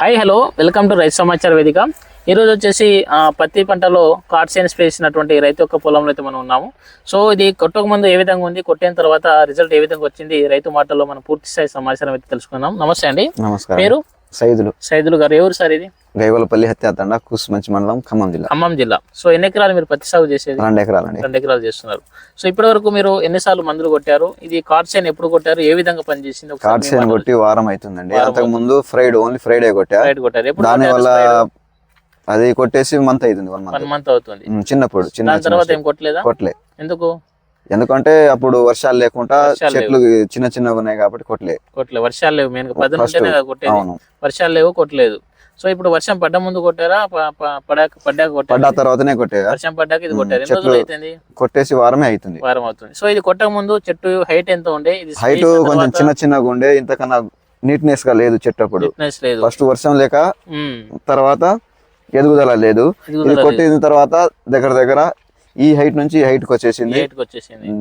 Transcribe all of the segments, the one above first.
Hi hello welcome to రైతు సమాచార వేదిక ఈరోజు వచ్చేసి పత్తి పంటలో కార్డ్ సైన్స్ వేసినటువంటి రైతు యొక్క పొలంలో అయితే మనం ఉన్నాము. సో ఇది కొట్టక ముందు ఏ విధంగా ఉంది కొట్టిన తర్వాత రిజల్ట్ ఏ విధంగా వచ్చింది రైతు మాటల్లో మనం పూర్తి స్థాయి సమాచారం అయితే తెలుసుకుందాం. నమస్తే అండి. నమస్కారం. పేరు? సైదులు. సైదులు గారు. ఎవరు సార్ ఇది? గైవలపల్లి హత్యాతండ మంచి మండలం ఖమ్మం జిల్లా. ఖమ్మం జిల్లా. సో ఎన్ని ఎకరాలు మీరు పత్తి సాగు చేసేది? రెండు ఎకరాలండి రెండు ఎకరాలు చేస్తున్నారు. సో ఇప్పటి వరకు మీరు ఎన్నిసార్లు మందులు కొట్టారు? ఇది కార్డ్ సైన్ ఎప్పుడు కొట్టారు? ఏ విధంగా పనిచేసింది? ఒకసారి కార్డ్ మీ సైన్ మాటల్లో కొట్టి వారం అవుతుందండి. అంతకు ముందు ఫ్రైడే ఓన్లీ ఫ్రైడే కొట్టారు. ఎప్పుడు దాని కొట్టారు? వల్ల? అది కొట్టేసి మంత్ అవుతుంది వన్ వన్ మంత్. మంత్ అవుతుంది. చిన్నప్పుడు చిన్న తర్వాత ఏం కొట్టలేదా? కొట్టలే. ఎందుకు? ఎందుకంటే అప్పుడు వర్షాలు లేకుండా చెట్లు చిన్న చిన్నగా ఉన్నాయి కాబట్టి కొట్టలే. కొట్టలేదు వర్షాలు లేవు. మెయిన్ పది అవును. వర్షాలు లేవు కొట్టలేదు. సో ఇప్పుడు వర్షం పడ్డ ముందు కొట్టారా? ప- ప- పడాక పడ్డాక పడ్డ కొట్టారా తర్వాతనే కొట్టే వర్షం పడ్డాక ఇది కొట్టారు ఎన్ని చెట్లు- రోజులు అవుతుంది కొట్టేసి వారమే అవుతుంది వారం అవుతుంది. సో ఇది కొట్టక ముందు చెట్టు హైట్ ఎంత ఉండే? ఇది హైట్ కొంచెం చిన్న చిన్నగా ఉండే ఇంతకన్నా నీట్నెస్గా లేదు చెట్టు అప్పుడు. ఫస్ట్ వర్షం లేక తర్వాత ఎదుగుదల లేదు. ఇది కొట్టిన తర్వాత దగ్గర దగ్గర ఈ హైట్ నుంచి ఈ హైట్కి వచ్చేసింది.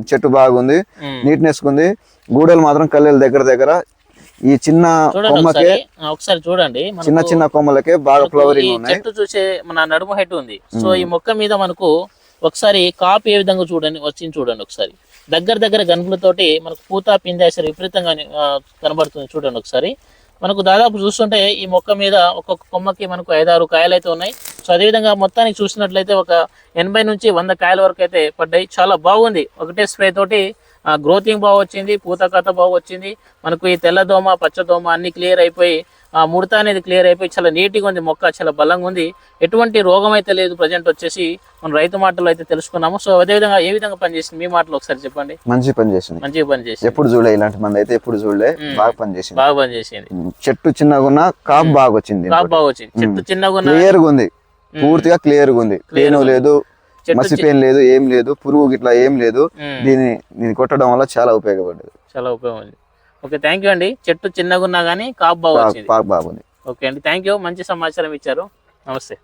చెట్టు బాగుంది. నీట్నెస్ ఉంది. గూడెలు మాత్రం కల్లెలు దగ్గర దగ్గర ఈ చిన్న చూడండి కొమ్మకే ఒకసారి. చూడండి. చిన్న చిన్న కొమ్మలకే బాగా ఫ్లవరింగ్ ఉన్నాయి. చెట్టు చూసే మన నడుము హైట్ ఉంది. సో ఈ మొక్క మీద మనకు ఒకసారి కాపు ఏ విధంగా చూడండి వచ్చింది చూడండి ఒకసారి. దగ్గర దగ్గర గనుపులతోటి మనకు పూత పిందె అసలు విపరీతంగా కనబడుతుంది చూడండి ఒకసారి. మనకు దాదాపు చూస్తుంటే ఈ మొక్క మీద ఒక్కొక్క కొమ్మకి మనకు ఐదారు కాయలు అయితే ఉన్నాయి. సో అదేవిధంగా మొత్తానికి చూసినట్లయితే ఒక ఎనభై నుంచి వంద కాయల వరకు అయితే పడ్డాయి. చాలా బాగుంది. ఒకటే స్ప్రే తోటి గ్రోతింగ్ బాగా వచ్చింది పూత కథ బాగా వచ్చింది. మనకు ఈ తెల్లదోమ పచ్చదోమ అన్ని క్లియర్ అయిపోయి ఆ ముడత అనేది క్లియర్ అయిపోయి చాలా నీట్గా ఉంది మొక్క చాలా బలంగా ఉంది. ఎటువంటి రోగం అయితే లేదు ప్రజెంట్ వచ్చేసి మన రైతు మాటలు అయితే తెలుసుకున్నాము. సో అదేవిధంగా ఏ విధంగా పనిచేసింది? మీ మాటలు ఒకసారి చెప్పండి. మంచి పని చేసింది. మంచిగా పనిచేసింది ఎప్పుడు చూడలే ఇలాంటి మంది అయితే ఎప్పుడు చూడలే. బాగా పని చేసింది. బాగా పనిచేసింది ఉమ్, చెట్టు చిన్నగా ఉన్నా కాపు బాగా వచ్చింది కాపు బాగా వచ్చింది. చెట్టు చిన్నగా ఉన్న క్లియర్ ఉంది. పూర్తిగా క్లియర్గా ఉంది. పెయిన్ లేదు చెట్టు మసి పెయిన్ లేదు ఏం లేదు పురుగు గిట్లా ఏం లేదు. ఉమ్. దీన్ని దీన్ని కొట్టడం వల్ల చాలా ఉపయోగపడ్డది. చాలా ఉపయోగం ఉంది. ఓకే థ్యాంక్ యూ అండి. చెట్టు చిన్నగా ఉన్నా కానీ కాపు బాగుంది. ఓకే అండి థ్యాంక్ యూ మంచి సమాచారం ఇచ్చారు. నమస్తే.